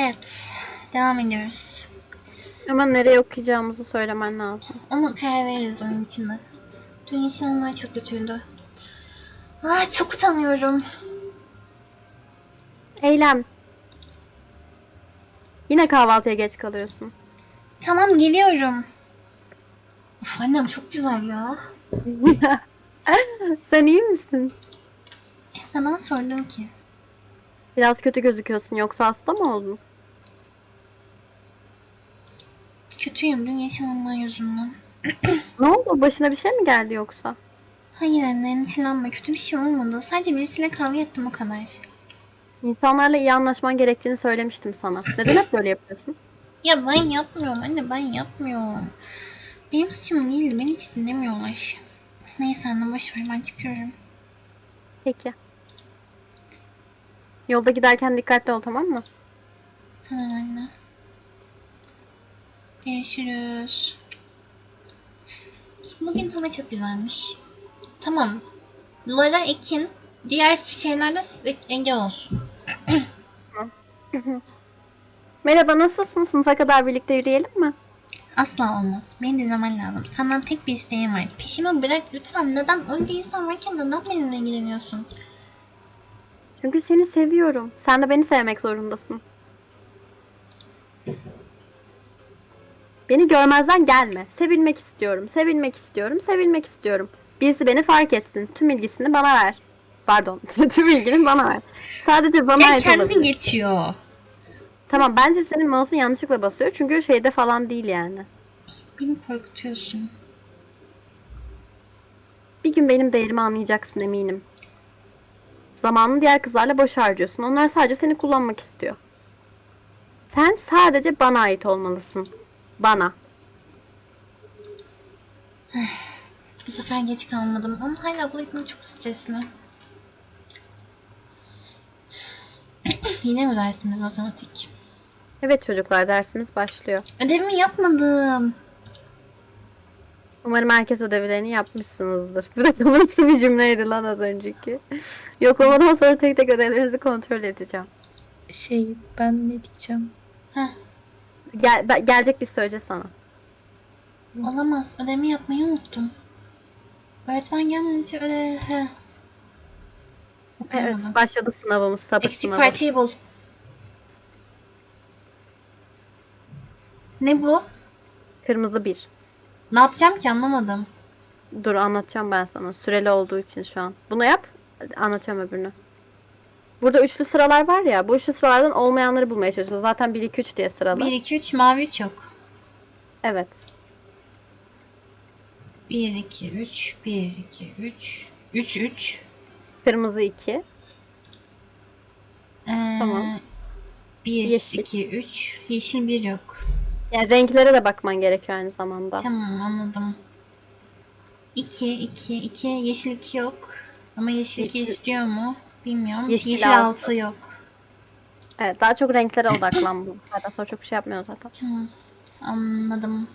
Evet. Devam ediyoruz. Ama nereye okuyacağımızı söylemen lazım. Ama karar veririz onun içinde. Dün yaşananlar çok kötüydü. Ay çok utanıyorum. Eylem. Yine kahvaltıya geç kalıyorsun. Tamam geliyorum. Of annem çok güzel ya. Sen iyi misin? Neden sordum ki? Biraz kötü gözüküyorsun. Yoksa hasta mı oldun? Kötüyüm dün yaşananlar yüzünden. Ne oldu? Başına bir şey mi geldi yoksa? Hayır anne endişelenme kötü bir şey olmadı. Sadece birisiyle kavga ettim o kadar. İnsanlarla iyi anlaşman gerektiğini söylemiştim sana. Neden hep böyle yapıyorsun? Ya ben yapmıyorum anne ben yapmıyorum. Benim suçum değildi beni hiç dinlemiyorlar. Neyse anne boş ver ben çıkıyorum. Peki. Yolda giderken dikkatli ol tamam mı? Tamam anne. Görüşürüz. Bugün hava çok güzelmiş. Tamam. Lara Ekin diğer şeylerle size engel olsun. Merhaba nasılsın? Sınıfa kadar birlikte yürüyelim mi? Asla olmaz. Beni dinlemen lazım. Senden tek bir isteğim var. Peşimi bırak lütfen. Neden onca insan varken neden benimle ilgileniyorsun? Çünkü seni seviyorum. Sen de beni sevmek zorundasın. Beni görmezden gelme. Sevilmek istiyorum. Sevilmek istiyorum. Sevilmek istiyorum. Birisi beni fark etsin. Tüm ilgisini bana ver. Pardon. Tüm ilgini bana ver. Sadece bana Ya ait kendi olabilir. geçiyor. Tamam bence senin mouse'un yanlışlıkla basıyor. Çünkü şeyde falan değil yani. Beni korkutuyorsun. Bir gün benim değerimi anlayacaksın eminim. Zamanını diğer kızlarla boş harcıyorsun. Onlar sadece seni kullanmak istiyor. Sen sadece bana ait olmalısın. Bana. Bu sefer geç kalmadım ama hala gitmek çok stresli. Yine mi dersimiz matematik? Evet çocuklar dersiniz başlıyor. Ödevimi yapmadım. Umarım herkes ödevlerini yapmışsınızdır. Bir dakika bu nasıl bir cümleydi lan az önceki? Yoklamadan sonra tek tek ödevlerinizi kontrol edeceğim. Şey ben ne diyeceğim? Heh, Gel, ben- gelecek bir söyleyeceğiz sana. olamaz. Ödevimi yapmayı unuttum. Öğretmen gelmeden önce öyle... He. Evet Okuyamadım. başladı sınavımız sabır Eksik sınavı. parçayı bul. Ne bu? Kırmızı bir. Ne yapacağım ki anlamadım. Dur anlatacağım ben sana. Süreli olduğu için şu an. Bunu yap. Anlatacağım öbürünü. Burada üçlü sıralar var ya. Bu üçlü sıralardan olmayanları bulmaya çalışıyoruz. Zaten 1 2 3 diye sıralı. 1, 2, 3 mavi üç yok. Evet. 1, 2, 3, 1, 2, 3, 3, 3. Kırmızı 2. Ee, Tamam. 1, Yeşil. 2, 3. Yeşil 1 yok. Yani renklere de bakman gerekiyor aynı zamanda. Tamam anladım. 2, 2, 2. Yeşil 2 yok. Ama yeşil 2 Yeşil- istiyor mu? Bilmiyorum. Yeşil Yeşil, altı. 6 yok. Evet daha çok renklere odaklan bu. Zaten sonra çok bir şey yapmıyor zaten. Tamam. Anladım.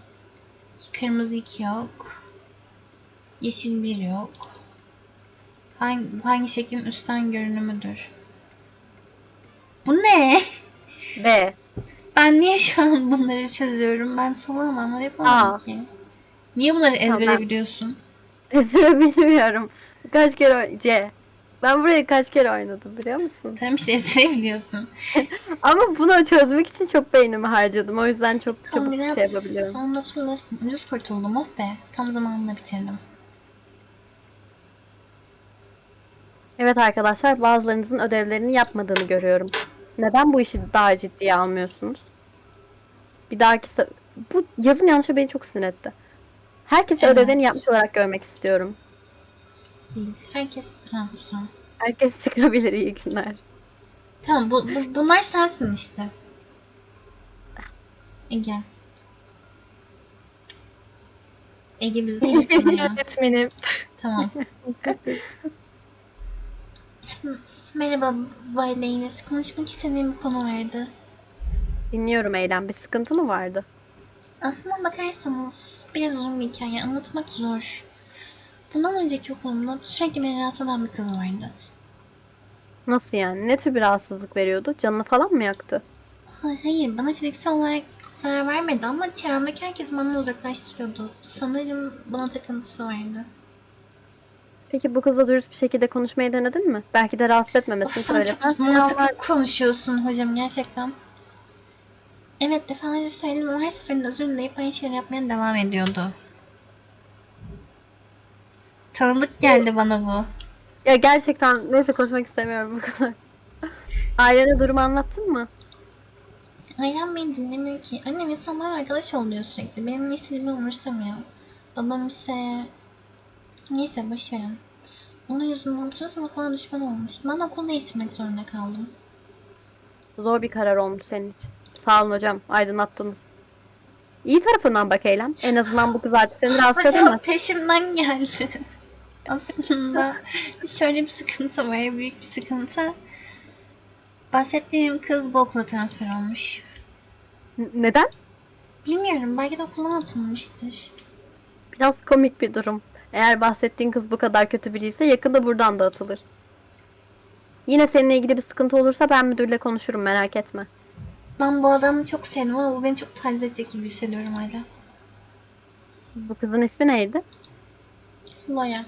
Kırmızı 2 yok. Yeşil 1 yok. Hangi, hangi şeklin üstten görünümüdür? Bu ne? Ve Ben niye şu an bunları çözüyorum? Ben salağım ama yapamam Aa. ki. Niye bunları ezbere ben- biliyorsun? ezbere bilmiyorum. Kaç kere C. Ben burayı kaç kere oynadım biliyor musun? Tamam işte ezbere biliyorsun. Ama bunu çözmek için çok beynimi harcadım. O yüzden çok çabuk biraz şey yapabiliyorum. son hatırlasın. Ucuz kurtuldum oh be. Tam zamanında bitirdim. Evet arkadaşlar bazılarınızın ödevlerini yapmadığını görüyorum. Neden bu işi daha ciddiye almıyorsunuz? Bir dahaki bu yazım yanlışı beni çok sinir etti. Herkesi Evet. ödevlerini yapmış olarak görmek istiyorum. Zil. Herkes... Ha son. Herkes çıkabilir iyi günler. Tamam bu, bu- bunlar sensin işte. Ege. Ege bizi seçmiyor. Öğretmenim. tamam. Merhaba Bay Davis. Konuşmak istediğim bir konu vardı. Dinliyorum Eylem. Bir sıkıntı mı vardı? Aslına bakarsanız biraz uzun bir hikaye anlatmak zor. Bundan önceki okulumda sürekli beni rahatsız eden bir kız vardı. Nasıl yani? Ne tür bir rahatsızlık veriyordu? Canını falan mı yaktı? Ha- Hayır, bana fiziksel olarak zarar vermedi ama çevremdeki herkes bana uzaklaştırıyordu. Sanırım bana takıntısı vardı. Peki bu kızla dürüst bir şekilde konuşmayı denedin mi? Belki de rahatsız Of etmemesini sen söyle. çok mantıklı konuşuyorsun hocam gerçekten. Evet defalarca söyledim ama her seferinde özür dileyip aynı şeyleri yapmaya devam ediyordu. Tanıdık geldi bana bu. Ya gerçekten neyse konuşmak istemiyorum bu kadar. Ailene durumu anlattın mı? Ailem beni dinlemiyor ki. Annem insanlar arkadaş ol diyor sürekli. Benim ne istediğimi umursamıyor. Babam ise... Neyse boşverin. Onun yüzünden bütün sınıf bana düşman olmuş. Ben okul değiştirmek zorunda kaldım. Zor bir karar olmuş senin için. Sağ olun hocam. Aydınlattınız. İyi tarafından bak Eylem. En azından bu kız artık seni rahatsız Hocam edemez. peşimden geldi. Aslında şöyle bir sıkıntı var, büyük bir sıkıntı. Bahsettiğim kız bu okula transfer olmuş. N- Neden? Bilmiyorum, belki de okuldan atılmıştır. Biraz komik bir durum. Eğer bahsettiğin kız bu kadar kötü biriyse yakında buradan da atılır. Yine seninle ilgili bir sıkıntı olursa ben müdürle konuşurum merak etme. Ben bu adamı çok sevdim ama bu beni çok taciz edecek gibi hissediyorum hala. Bu kızın ismi neydi? Loya.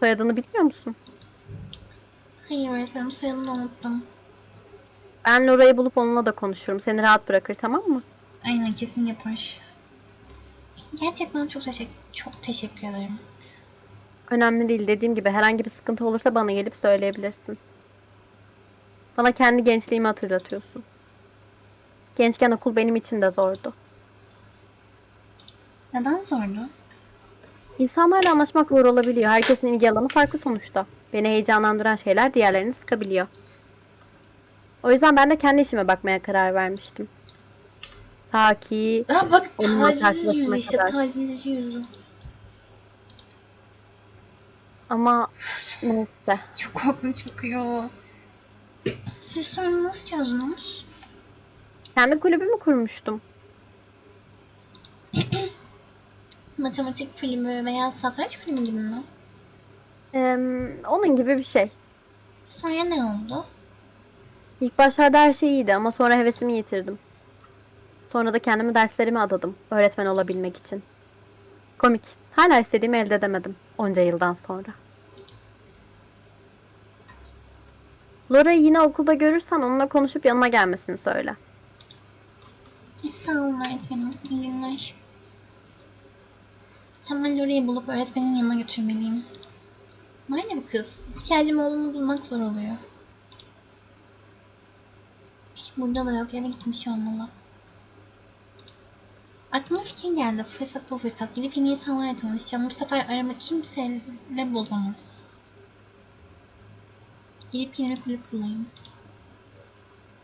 Soyadını biliyor musun? Hayır öğretmenim soyadını unuttum. Ben Lora'yı bulup onunla da konuşurum. Seni rahat bırakır tamam mı? Aynen kesin yapar. Gerçekten çok teşekkür, çok teşekkür ederim. Önemli değil. Dediğim gibi herhangi bir sıkıntı olursa bana gelip söyleyebilirsin. Bana kendi gençliğimi hatırlatıyorsun. Gençken okul benim için de zordu. Neden zordu? İnsanlarla anlaşmak zor olabiliyor. Herkesin ilgi alanı farklı sonuçta. Beni heyecanlandıran şeyler diğerlerini sıkabiliyor. O yüzden ben de kendi işime bakmaya karar vermiştim. Ta ki Aa bak Onunla taciz karşılaşana yüzü işte tacizci yüzü. ama neyse. Çok korkunç bakıyor. Siz sorunu nasıl çözdünüz? Kendi kulübümü kurmuştum. Matematik kulübü veya satranç kulübü gibi mi? Ee, onun gibi bir şey. Sonra ne oldu? İlk başlarda her şey iyiydi ama sonra hevesimi yitirdim. Sonra da kendimi derslerime adadım. Öğretmen olabilmek için. Komik. Hala istediğimi elde edemedim. Onca yıldan sonra. Lora'yı yine okulda görürsen onunla konuşup yanıma gelmesini söyle. E, sağ olun öğretmenim. İyi günler. Hemen Lora'yı bulup öğretmenin yanına götürmeliyim. Nerede bu kız? İhtiyacım olduğunu bulmak zor oluyor. Burada da yok. Eve gitmiş olmalı. Aklıma fikir geldi. Fırsat bu fırsat. Gidip yeni insanlarla tanışacağım. Bu sefer aramı kimseyle bozamaz. Gidip yeni bir kulüp bulayım.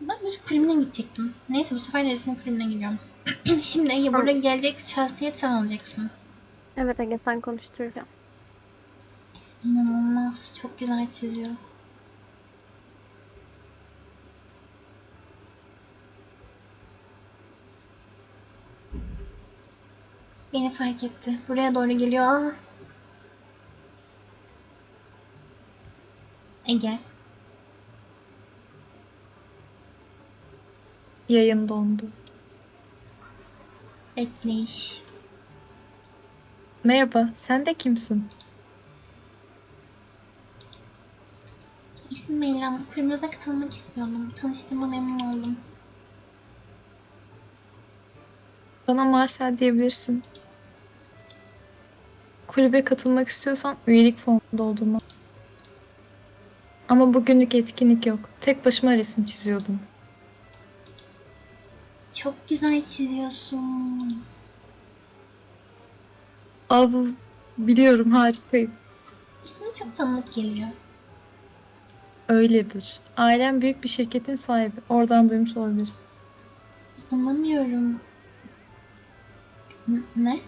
Ben müzik kulübüne gidecektim. Neyse bu sefer resim kulübüne gidiyorum. Şimdi Ege burada gelecek şahsiyet sen olacaksın. Evet Ege sen konuşturacağım. İnanılmaz. Çok güzel çiziyor. Beni fark etti. Buraya doğru geliyor. Aa. Ege. Yayın dondu. Bekleyiş. Merhaba, sen de kimsin? İsmim Eylem. Kulübünüze katılmak istiyordum. Tanıştığıma memnun oldum. Bana Marcel diyebilirsin. Kulübe katılmak istiyorsan üyelik formu doldurma. Ama bugünlük etkinlik yok. Tek başıma resim çiziyordum. Çok güzel çiziyorsun. Bu- biliyorum harikayım. İsmin çok tanıdık geliyor. Öyledir. Ailem büyük bir şirketin sahibi. Oradan duymuş olabilirsin. Anlamıyorum. N- ne?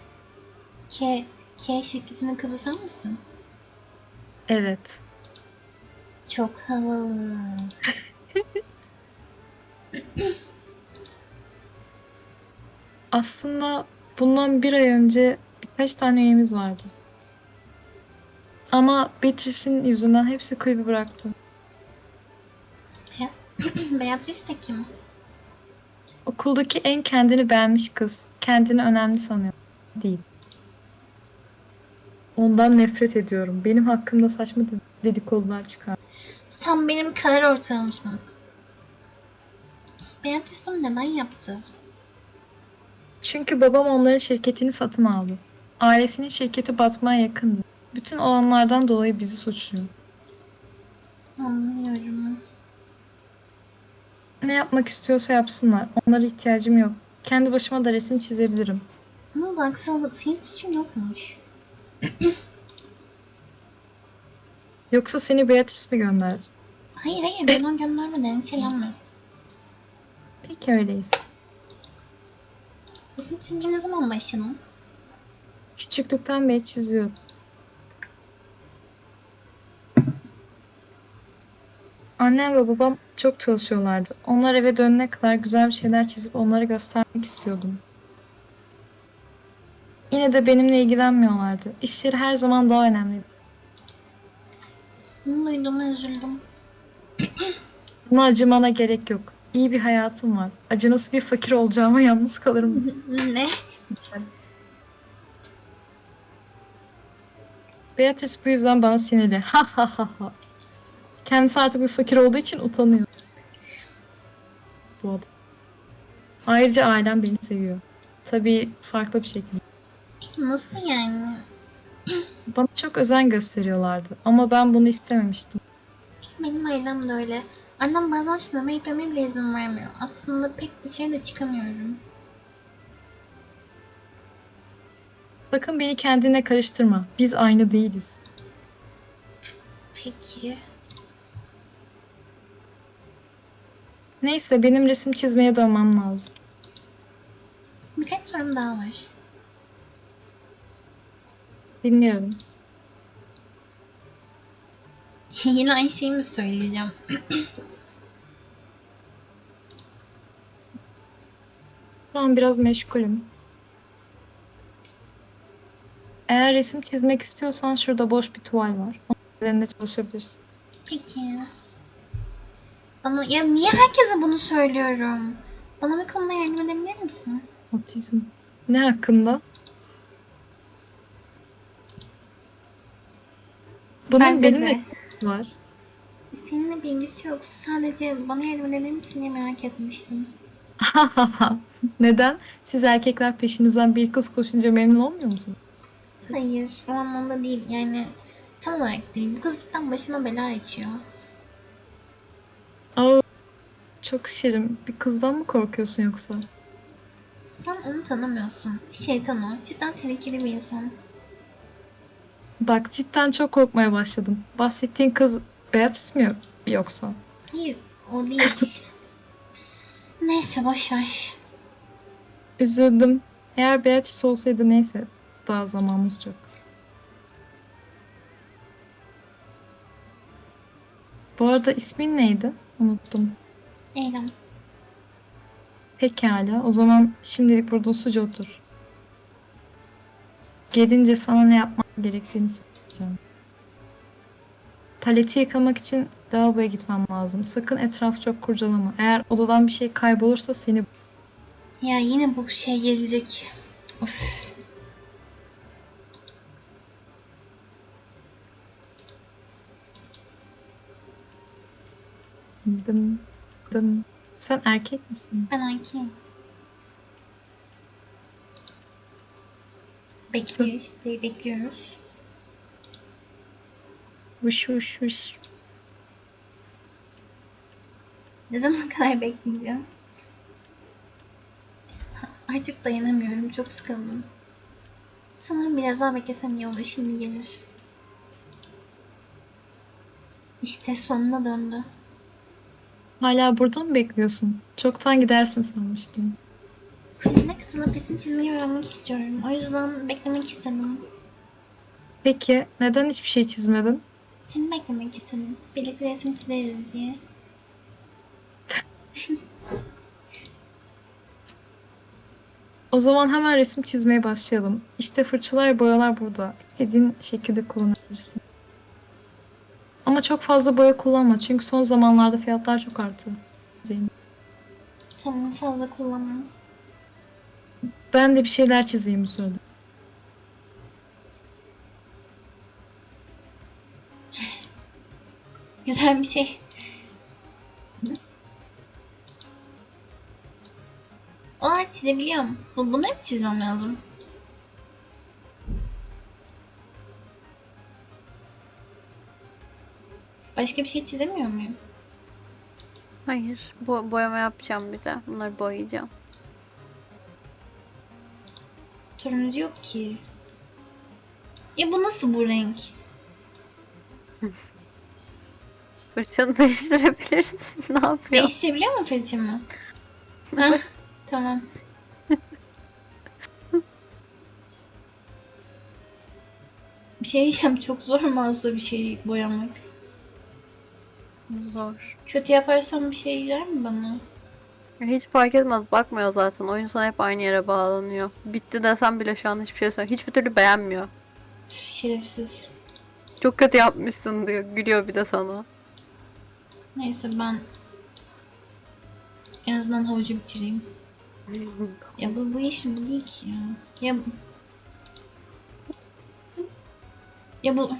K, K şirketinin kızı sen misin? Evet. Çok havalı. Aslında bundan bir ay önce birkaç tane üyemiz vardı. Ama Beatrice'in yüzünden hepsi kulübü bıraktı. Beatrice de kim? Okuldaki en kendini beğenmiş kız. Kendini önemli sanıyor. Değil. Ondan nefret ediyorum. Benim hakkımda saçma dedikodular çıkar. Sen benim karar ortağımsın. Beatrice bunu neden yaptı? Çünkü babam onların şirketini satın aldı. Ailesinin şirketi batmaya yakındı. Bütün olanlardan dolayı bizi suçluyor. Anlıyorum. Ne yapmak istiyorsa yapsınlar. Onlara ihtiyacım yok. Kendi başıma da resim çizebilirim. Ama baksana senin suçun yokmuş. Yoksa seni Beatrice mi gönderdi? Hayır hayır ben onu göndermeden endişelenme. Peki öyleyse. Resim çizmeye ne zaman başladın? Küçüklükten beri çiziyorum. Annem ve babam çok çalışıyorlardı. Onlar eve dönene kadar güzel bir şeyler çizip onlara göstermek istiyordum. Yine de benimle ilgilenmiyorlardı. İşleri her zaman daha önemliydi. Bunu duyduğuma üzüldüm. Buna acımana gerek yok. İyi bir hayatım var. Acınası bir fakir olacağıma yalnız kalırım. ne? Beatrice bu yüzden bana sinirli. Ha ha ha ha. Kendisi artık bir fakir olduğu için utanıyor. Bu adam. Ayrıca ailem beni seviyor. Tabii farklı bir şekilde. Nasıl yani? Bana çok özen gösteriyorlardı ama ben bunu istememiştim. Benim ailem de öyle. Annem bazen sinemaya gitmeme bile izin vermiyor. Aslında pek dışarıda çıkamıyorum. Sakın beni kendine karıştırma. Biz aynı değiliz. Peki. Neyse benim resim çizmeye dönmem lazım. Birkaç sorum daha var. Dinliyorum. Yine aynı şeyi mi söyleyeceğim? Şu an biraz meşgulüm. Eğer resim çizmek istiyorsan şurada boş bir tuval var. Onun üzerinde çalışabilirsin. Peki. Ama ya niye herkese bunu söylüyorum? Bana bir konuda yardım edebilir misin? Otizm. Ne hakkında? Bunun Bence benimle de. var. Seninle bilgisi yok. Sadece bana yardım edebilir misin diye merak etmiştim. Neden? Siz erkekler peşinizden bir kız koşunca memnun olmuyor musunuz? Hayır, o anlamda değil. Yani tam olarak değil. Bu kız cidden başıma bela açıyor. Aa, çok şirin. Bir kızdan mı korkuyorsun yoksa? Sen onu tanımıyorsun. Şeytan o. Cidden tehlikeli bir insan. Bak cidden çok korkmaya başladım. Bahsettiğin kız Beatrice mi yok- yoksa? Hayır, o değil. Neyse boşver. Üzüldüm. Eğer Beatrice olsaydı neyse. Daha zamanımız çok. Bu arada ismin neydi? Unuttum. Eylem. Pekala. O zaman şimdilik burada usuca otur. Gelince sana ne yapman gerektiğini söyleyeceğim. Paleti yıkamak için lavaboya gitmem lazım. Sakın etrafı çok kurcalama. Eğer odadan bir şey kaybolursa seni Ya yine bu şey gelecek. Of. Dım dım. Sen erkek misin? Ben erkeğim. Bekliyor, be- bekliyoruz. Vuş vuş vuş. Ne zamana kadar bekleyeceğim? Artık dayanamıyorum. Çok sıkıldım. Sanırım biraz daha beklesem iyi olur. Şimdi gelir. İşte sonuna döndü. Hala burada mı bekliyorsun? Çoktan gidersin sanmıştım. Kulübüne katılıp resim çizmeyi öğrenmek istiyorum. O yüzden beklemek istedim. Peki neden hiçbir şey çizmedin? Seni beklemek istedim. Birlikte resim çizeriz diye. O zaman hemen resim çizmeye başlayalım. İşte fırçalar boyalar burada. İstediğin şekilde kullanabilirsin. Ama çok fazla boya kullanma çünkü son zamanlarda fiyatlar çok arttı. Zeynep. Tamam fazla kullanmam. Ben de bir şeyler çizeyim bu sırada. Güzel bir şey. Aa çizebiliyorum. Bu- Bunları mı çizmem lazım? Başka bir şey çizemiyor muyum? Hayır. Bu boyama yapacağım bir de. Bunları boyayacağım. Turuncu yok ki. Ya bu nasıl bu renk? Fırçanı değiştirebilirsin. ne yapıyor? Değiştirebiliyor mu fırçamı? Tamam. Bir şey diyeceğim çok zor mu aslında bir şey boyamak? Zor. Kötü yaparsam bir şey gider mi bana? Hiç fark etmez. Bakmıyor zaten. Oyun sana hep aynı yere bağlanıyor. Bitti desem bile şu an hiçbir şey söylemiyor. Hiçbir türlü beğenmiyor. Şerefsiz. Çok kötü yapmışsın diyor. Gülüyor bir de sana. Neyse ben en azından havucu bitireyim. Ya bu, bu iş bu değil ki ya. Ya ya bu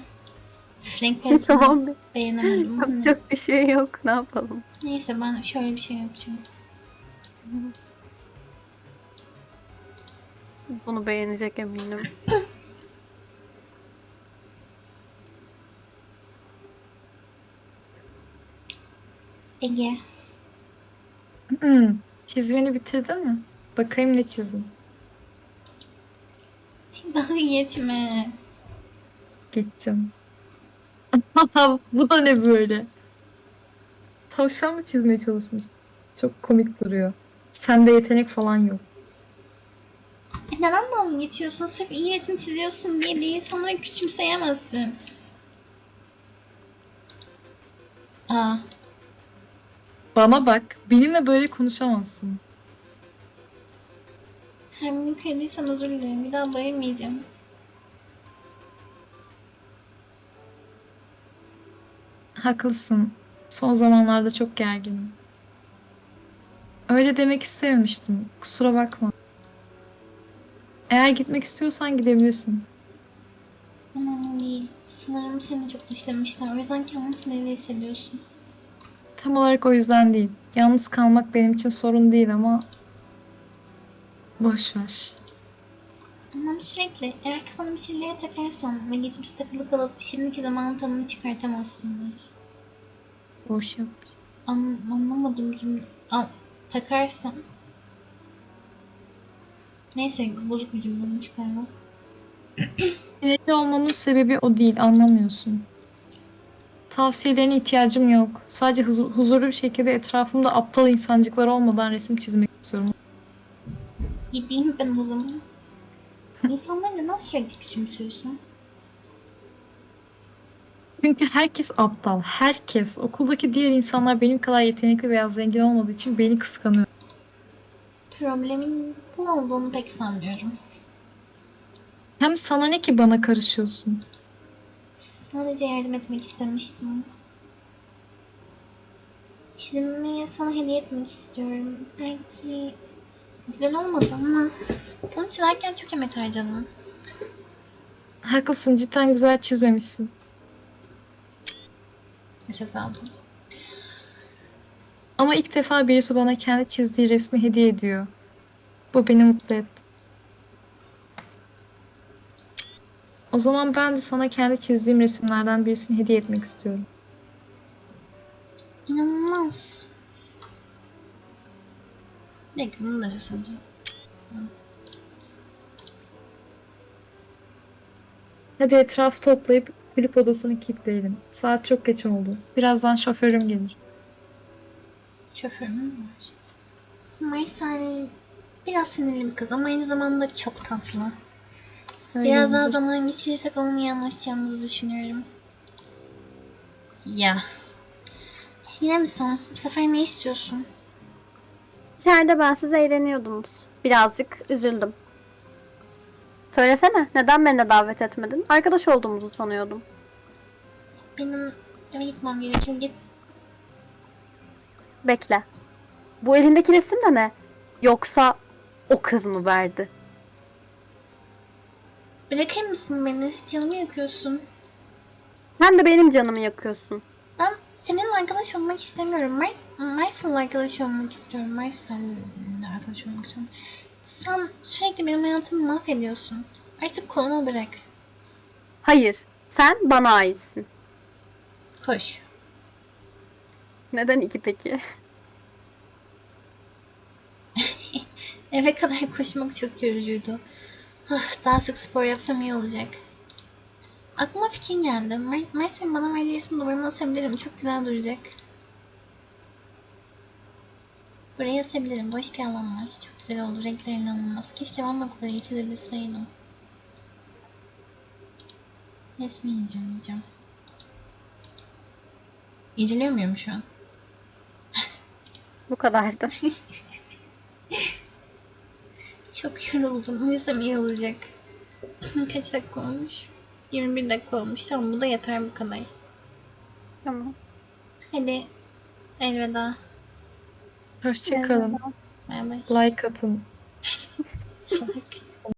renk paletini tamam. be. beğenemedim. ama Yapacak bir şey yok. Ne yapalım? Neyse ben şöyle bir şey yapacağım. Bunu beğenecek eminim. Ege. Hmm. Çizimini bitirdin mi? Bakayım ne çizdin. Dalga geçme. Geçeceğim. Bu da ne böyle? Tavşan mı çizmeye çalışmışsın? Çok komik duruyor. Sende yetenek falan yok. E, Neden dalga geçiyorsun? Sırf iyi resim çiziyorsun diye değil. Sonra küçümseyemezsin. Aa, Bana bak. Benimle böyle konuşamazsın. kalbimi kırdıysam özür dilerim. Bir daha bayılmayacağım. Haklısın. Son zamanlarda çok gerginim. Öyle demek istememiştim. Kusura bakma. Eğer gitmek istiyorsan gidebilirsin. Önemli değil. Sanırım seni çok dışlamışlar. O yüzden kendini sinirli hissediyorsun. Tam olarak o yüzden değil. Yalnız kalmak benim için sorun değil ama... Boş ver. Anlam sürekli eğer kafana bir şeyleri takarsan ve geçmişte takılı kalıp şimdiki zamanın tadını çıkartamazsınlar. Boş yap. An anlamadım cümle. An takarsan. Neyse bozuk bir cümle galiba. Sinirli olmamın sebebi o değil, anlamıyorsun. Tavsiyelerine ihtiyacım yok. Sadece huz- huzurlu bir şekilde etrafımda aptal insancıklar olmadan resim çizmek istiyorum. Gideyim ben o zaman. İnsanları neden sürekli küçümsüyorsun? Çünkü herkes aptal, herkes. Okuldaki diğer insanlar benim kadar yetenekli veya zengin olmadığı için beni kıskanıyor. Problemin bu olduğunu pek sanmıyorum. Hem sana ne ki bana karışıyorsun? Sadece yardım etmek istemiştim. Çizimimi sana hediye etmek istiyorum. Belki güzel olmadı ama onu çizerken çok emek harcadım. Haklısın, cidden güzel çizmemişsin. Esas aldım. Ama ilk defa birisi bana kendi çizdiği resmi hediye ediyor. Bu beni mutlu etti. O zaman ben de sana kendi çizdiğim resimlerden birisini hediye etmek istiyorum. İnanılmaz. Belki bunu da esas alacağım. Hadi etrafı toplayıp kulüp odasını kilitleyelim. Saat çok geç oldu. Birazdan şoförüm gelir. Şoförüm mü var? Marsal biraz sinirli bir kız ama aynı zamanda çok tatlı. Öyle Biraz daha zaman geçirirsek onunla iyi anlaşacağımızı düşünüyorum. Ya. Yine mi sen? Bu sefer ne istiyorsun? İçeride ben siz eğleniyordunuz. Birazcık üzüldüm. Söylesene. Neden beni de davet etmedin? Arkadaş olduğumuzu sanıyordum. Benim eve gitmem gerekiyor. Git. Bekle. Bu elindeki resim de ne? Yoksa o kız mı verdi? Bırakır mısın beni? Canımı yakıyorsun. Sen de benim canımı yakıyorsun. Ben seninle arkadaş olmak istemiyorum. Mars, Mars'la arkadaş olmak istiyorum. Mars'la arkadaş olmak istiyorum. Sen sürekli benim hayatımı mahvediyorsun. Artık kolumu bırak. Hayır, sen bana aitsin. Koş. Neden iki peki? Eve kadar koşmak çok yorucuydu. Daha sık spor yapsam iyi olacak. Aklıma fikir geldi. Mars'ın bana verdiği resmi duvarıma asabilirim. Çok güzel duracak. Buraya asabilirim. Boş bir alan var. Çok güzel oldu. Renkler inanılmaz. Keşke ben de iyi çizebilseydim. Resmi inceleyeceğim. İnceliyor muyum şu an? Bu kadardı. Çok yoruldum. Uyusam iyi olacak. Kaç dakika olmuş? 21 dakika olmuş. Tamam bu da yeter bu kadar. tamam. Hadi elveda. Hoşçakalın. Bay bay. Like atın.